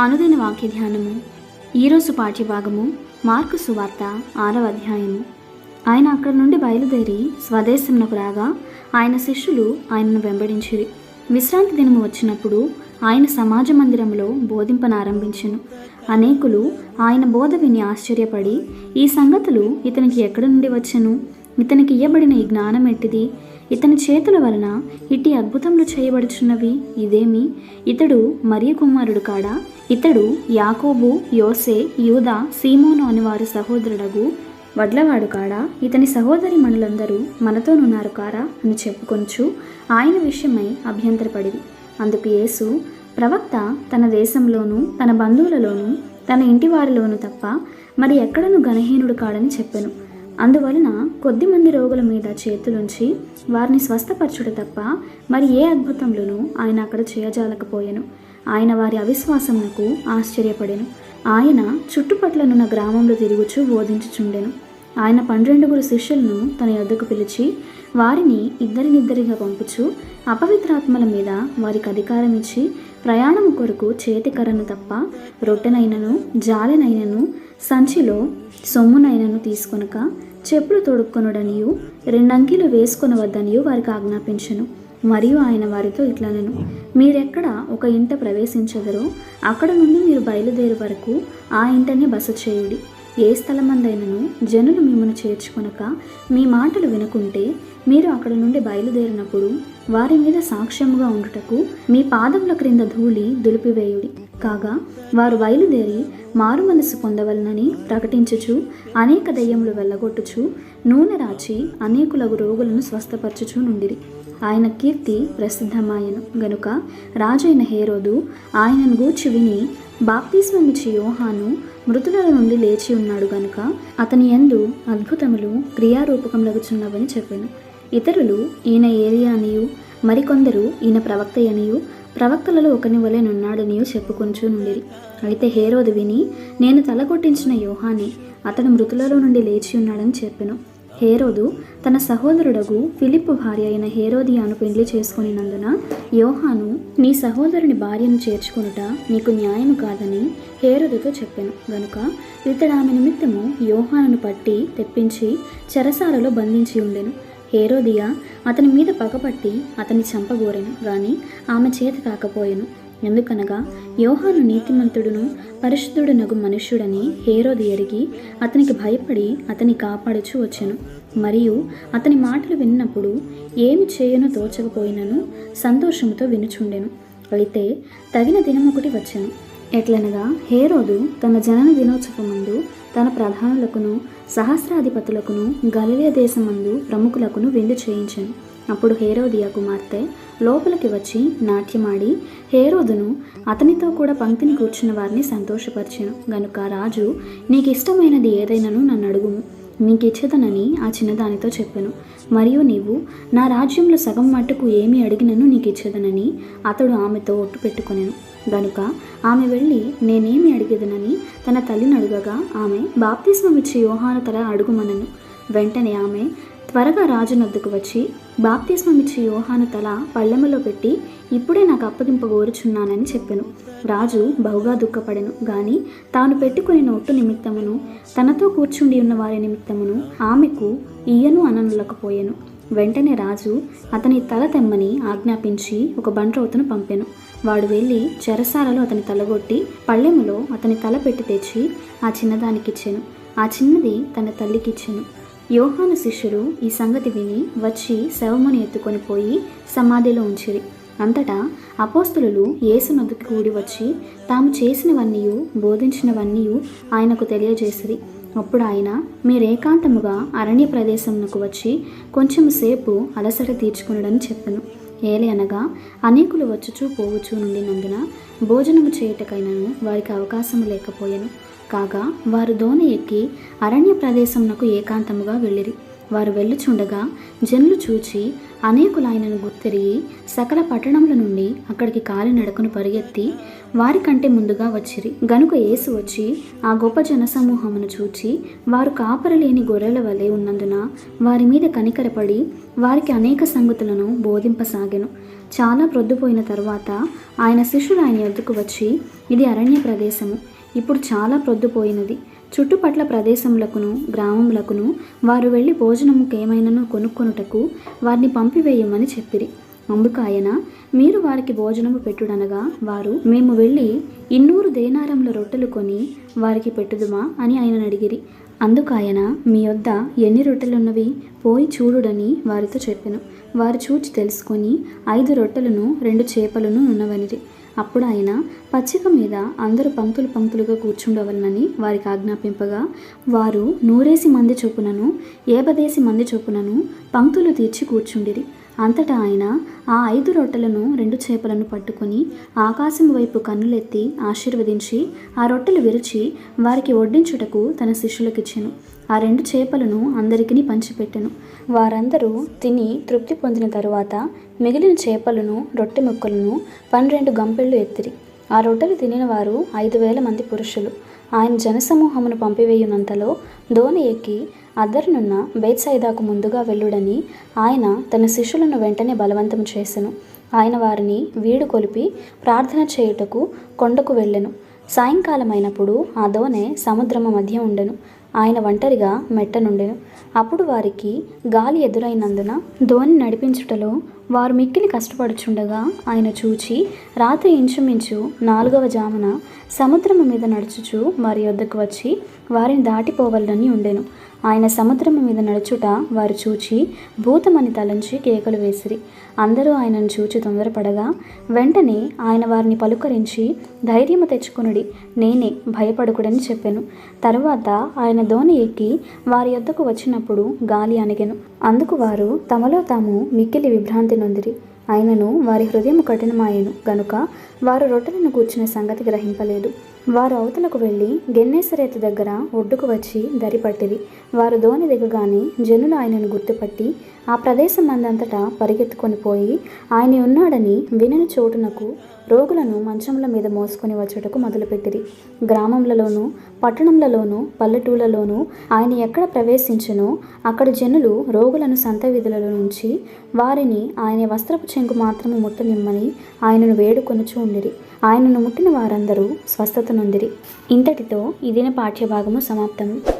అనుదిన వాక్య ధ్యానము ఈరోజు పాఠ్యభాగము మార్కు సువార్త ఆరవ అధ్యాయము. ఆయన అక్కడి నుండి బయలుదేరి స్వదేశమునకు రాగా ఆయన శిష్యులు ఆయనను వెంబడించిరి. విశ్రాంతి దినము వచ్చినప్పుడు ఆయన సమాజ మందిరంలో బోధింపనారంభించను. అనేకులు ఆయన బోధ విని ఆశ్చర్యపడి ఈ సంగతులు ఇతనికి ఎక్కడి నుండి వచ్చెను? ఇతనికి ఇయ్యబడిన ఈ జ్ఞానం ఎట్టిది? ఇతని చేతుల వలన ఇట్టి అద్భుతములు చేయబడుచున్నవి ఇదేమి? ఇతడు మరియ కుమారుడు కాడా? ఇతడు యాకోబు యోసే యూదా సీమోను అని వారి సహోదరుడగు వడ్లవాడు కాడా? ఇతని సహోదరి మనులందరూ మనతోనున్నారు కారా అని చెప్పుకొంచు ఆయన విషయమై అభ్యంతరపడింది అందుకు యేసు ప్రవక్త తన దేశంలోనూ తన బంధువులలోనూ తన ఇంటి వారిలోనూ తప్ప మరి ఎక్కడను గణహీనుడు కాడని చెప్పాను. అందువలన కొద్దిమంది రోగుల మీద చేతులుంచి వారిని స్వస్థపరచుట తప్ప మరి ఏ అద్భుతంలోనూ ఆయన అక్కడ చేయజాలకపోయాను. ఆయన వారి అవిశ్వాసమునకు ఆశ్చర్యపడెను. ఆయన చుట్టుపట్లనున్న గ్రామంలో తిరుగుచూ బోధించుచుండెను. ఆయన పన్నెండుగురు శిష్యులను తన యొద్దకు పిలిచి వారిని ఇద్దరినిద్దరిగా పంపుచు అపవిత్రాత్మల మీద వారికి అధికారం ఇచ్చి ప్రయాణము కొరకు చేతికరను తప్ప రొట్టెనైనను జాలెనైనను సంచిలో సొమ్మునైనను తీసుకొనక చెప్పులు తొడుక్కొనుడనియు రెండంకీలు వేసుకొనవద్దనియు వారికి ఆజ్ఞాపించను. మరియు ఆయన వారితో ఇట్లనెను మీరెక్కడ ఒక ఇంట ప్రవేశించదరో అక్కడ నుండి మీరు బయలుదేరు వరకు ఆ ఇంటనే బస చేయుడి ఏ స్థలమందైనను జనులు మిమ్మను చేర్చుకొనక మీ మాటలు వినకుంటే మీరు అక్కడ నుండి బయలుదేరినప్పుడు వారి మీద సాక్ష్యముగా ఉండుటకు మీ పాదముల క్రింద ధూళి దులిపివేయుడి. కాగా వారు బయలుదేరి మారు మనసు పొందవలనని ప్రకటించుచు అనేక దయ్యములు వెళ్ళగొట్టుచు నూనె రాచి అనేకులకు రోగులను స్వస్థపరచుచు నుండిరి. ఆయన కీర్తి ప్రసిద్ధమాయను. గనుక రాజైన హేరోదు ఆయనను గూర్చి విని బాప్తిస్మమిచ్చి యోహాను మృతుల నుండి లేచి ఉన్నాడు గనుక అతని యందు అద్భుతములు క్రియారూపకంలగుచున్నవని చెప్పాను. ఇతరులు ఈయన ఏలియా అనియు మరికొందరు ఈయన ప్రవక్త అనియు ప్రవక్తలలో ఒకని వలె నున్నాడనియు అయితే హేరోదు విని నేను తలకొట్టించిన యోహాని అతడు మృతులలో నుండి లేచి ఉన్నాడని చెప్పెను. హేరోదు తన సహోదరుడగు ఫిలిప్పు భార్య అయిన హేరోదియాను పెండ్లి చేసుకునినందున యోహాను నీ సహోదరుని భార్యను చేర్చుకొనుట నీకు న్యాయము కాదని హేరోదుతో చెప్పాను. గనుక ఇతడు ఆమె నిమిత్తము యోహానును పట్టి తెప్పించి చెరసాలలో బంధించి ఉండెను. హేరోదియా అతని మీద పగపట్టి అతని చంపగోరెను గాని ఆమె చేత కాకపోయెను. ఎందుకనగా యోహాను నీతిమంతుడును పరిశుద్ధుడునగు మనుష్యుడని హేరోది ఎరిగి అతనికి భయపడి అతని కాపాడుచు వచ్చెను. మరియు అతని మాటలు విన్నప్పుడు ఏమి చేయను తోచకపోయినను సంతోషంతో వినుచుండెను. అయితే తగిన దినమొకటి వచ్చెను. ఎట్లనగా హేరోదు తన జనన దినోత్సవమందు తన ప్రధానులకును సహస్రాధిపతులకును గలిలే దేశమందు ప్రముఖులకును విందు చేయించాను. అప్పుడు హేరోదియా కుమార్తె లోపలికి వచ్చి నాట్యమాడి హేరోదును అతనితో కూడా పంక్తిని కూర్చున్న వారిని సంతోషపరిచాను. గనుక రాజు నీకు ఇష్టమైనది ఏదైనాను నన్ను అడుగుము నీకు ఇచ్చేదనని ఆ చిన్నదానితో చెప్పాను. మరియు నీవు నా రాజ్యంలో సగం మట్టుకు ఏమి అడిగినను నీకు ఇచ్చేదనని అతడు ఆమెతో ఒట్టు పెట్టుకొనెను. గనుక ఆమె వెళ్ళి నేనేమి అడిగేదనని తన తల్లిని అడుగగా ఆమె బాప్తిస్మం ఇచ్చి యోహాను తల అడుగుమనను. వెంటనే ఆమె త్వరగా రాజు నద్దుకు వచ్చి బాప్తిస్మమిచ్చి యోహాను తల పళ్ళెములో పెట్టి ఇప్పుడే నాకు అప్పగింపగోరుచున్నానని చెప్పెను. రాజు బహుగా దుఃఖపడెను. గాని తాను పెట్టుకుని నోటు నిమిత్తమును తనతో కూర్చుండి ఉన్న వారి నిమిత్తమును ఆమెకు ఈయను అననులకపోయెను. వెంటనే రాజు అతని తల తెమ్మని ఆజ్ఞాపించి ఒక బండ్రౌతను పంపెను. వాడు వెళ్ళి చెరసాలలో అతని తలగొట్టి పళ్ళెములో అతని తల పెట్టి తెచ్చి ఆ చిన్నదానికిచ్చెను. ఆ చిన్నది తన తల్లికిచ్చెను. యోహాను శిష్యులు ఈ సంగతి విని వచ్చి శవముని ఎత్తుకొని పోయి సమాధిలో ఉంచిరి. అంతటా అపోస్తులు యేసునొద్దకు కూడి వచ్చి తాము చేసినవన్నీ బోధించినవన్నీ ఆయనకు తెలియజేసిరి. అప్పుడు ఆయన మీరేకాంతముగా అరణ్య ప్రదేశమునకు వచ్చి కొంచెం సేపు అలసట తీర్చుకునడని చెప్పను. ఏలి అనగా అనేకులు వచ్చుచూ పోవుచూ నుండినందున భోజనము చేయుటకైనను వారికి అవకాశం లేకపోయాను. కాగా వారు దోణి ఎక్కి అరణ్య ప్రదేశమునకు ఏకాంతముగా వెళ్ళిరి. వారు వెళ్ళుచుండగా జనులు చూచి అనేకులైనను ఆయనను గుర్తిరిగి సకల పట్టణముల నుండి అక్కడికి కాలినడకను పరిగెత్తి వారికంటే ముందుగా వచ్చిరి. గనుక యేసు వచ్చి ఆ గొప్ప జనసమూహమును చూచి వారు కాపరలేని గొర్రెల వలె ఉన్నందున వారి మీద కనికరపడి వారికి అనేక సంగతులను బోధింపసాగెను. చాలా ప్రొద్దుపోయిన తర్వాత ఆయన శిష్యులు ఆయన ఎదుకు వచ్చి ఇది అరణ్య ప్రదేశము. ఇప్పుడు చాలా ప్రొద్దుపోయినది. చుట్టుపట్ల ప్రదేశములకును గ్రామములకును వారు వెళ్ళి భోజనముకేమైనను కొనుక్కొనుటకు వారిని పంపివేయమని చెప్పిరి. అందుకు ఆయన మీరు వారికి భోజనము పెట్టుడనగా వారు మేము వెళ్ళి ఇన్నూరు దేనారముల రొట్టెలు కొని వారికి పెట్టుదుమా అని ఆయన అడిగిరి. అందుకు ఆయన మీ వద్ద ఎన్ని రొట్టెలున్నవి పోయి చూడుడని వారితో చెప్పెను. వారు చూచి తెలుసుకొని ఐదు రొట్టెలను రెండు చేపలను ఉన్నవనిరి. అప్పుడు ఆయన పచ్చిక మీద అందరూ పంక్తులు పంక్తులుగా కూర్చుండవలనని వారికి ఆజ్ఞాపింపగా వారు నూరేసి మంది చొప్పునను ఏబదేసి మంది చొప్పునను పంక్తులు తీర్చి కూర్చుండిరి. అంతటా ఆయన ఆ ఐదు రొట్టెలను రెండు చేపలను పట్టుకొని ఆకాశం వైపు కన్నులెత్తి ఆశీర్వదించి ఆ రొట్టెలు విరిచి వారికి వడ్డించుటకు తన శిష్యులకిచ్చెను. ఆ రెండు చేపలను అందరికీ పంచిపెట్టెను. వారందరూ తిని తృప్తి పొందిన తరువాత మిగిలిన చేపలను రొట్టె ముక్కలను పన్నెండు గంపెళ్ళు ఎత్తిరి. ఆ రొట్టెలు తినినవారు ఐదు వేల మంది పురుషులు. ఆయన జనసమూహమును పంపివేయునంతలో ధోని ఎక్కి అద్దరినున్న బేత్సైదాకు ముందుగా వెళ్ళుడని ఆయన తన శిష్యులను వెంటనే బలవంతం చేసెను. ఆయన వారిని వీడు కొలిపి ప్రార్థన చేయుటకు కొండకు వెళ్ళెను. సాయంకాలమైనప్పుడు ఆ దోనె సముద్రము మధ్య ఉండెను. ఆయన ఒంటరిగా మెట్టనుండెను అప్పుడు వారికి గాలి ఎదురైనందున ధోని నడిపించుటలో వారు మిక్కిలి కష్టపడుచుండగా ఆయన చూచి రాత్రి ఇంచుమించు నాలుగవ జామున సముద్రము మీద నడుచుచు వారి వద్దకు వచ్చి వారిని దాటిపోవాలని ఉండెను. ఆయన సముద్రము మీద నడుచుట వారు చూచి భూతమని తలంచి కేకలు వేసిరి. అందరూ ఆయనను చూచి తొందరపడగా వెంటనే ఆయన వారిని పలుకరించి ధైర్యము తెచ్చుకునుడి. నేనే భయపడకుడని చెప్పాను. తరువాత ఆయన దోణి ఎక్కి వారి యొద్దకు వచ్చినప్పుడు గాలి అణిగెను. అందుకు వారు తమలో తాము మిక్కిలి విభ్రాంతి నొందిరి ఆయనను వారి హృదయం కఠినమాయను గనుక వారు రొట్టెలను కూర్చునే సంగతి గ్రహింపలేదు. వారు అవతలకు వెళ్ళి గెన్నేసరేతు దగ్గర ఒడ్డుకు వచ్చి దరిపట్టిరి వారు దోణి దిగగానే జనులు ఆయనను గుర్తుపట్టి ఆ ప్రదేశం అందంతటా పరిగెత్తుకొని పోయి ఆయన ఉన్నాడని వినని చోటునకు రోగులను మంచముల మీద మోసుకొని వచ్చుటకు మొదలుపెట్టిరి. గ్రామములలోనూ పట్టణములలోనూ పల్లెటూళ్ళలోనూ ఆయన ఎక్కడ ప్రవేశించునో అక్కడ జనులు రోగులను సంత వీధులలో నుంచి వారిని ఆయన వస్త్రపు చెంగు మాత్రము ముట్టనిమ్మని ఆయనను వేడుకొనుచూ ఉండిరి. ఆయనను ముట్టిన వారందరూ స్వస్థత నొందిరి ఇంతటితో ఈ దిన పాఠ్యభాగము సమాప్తము.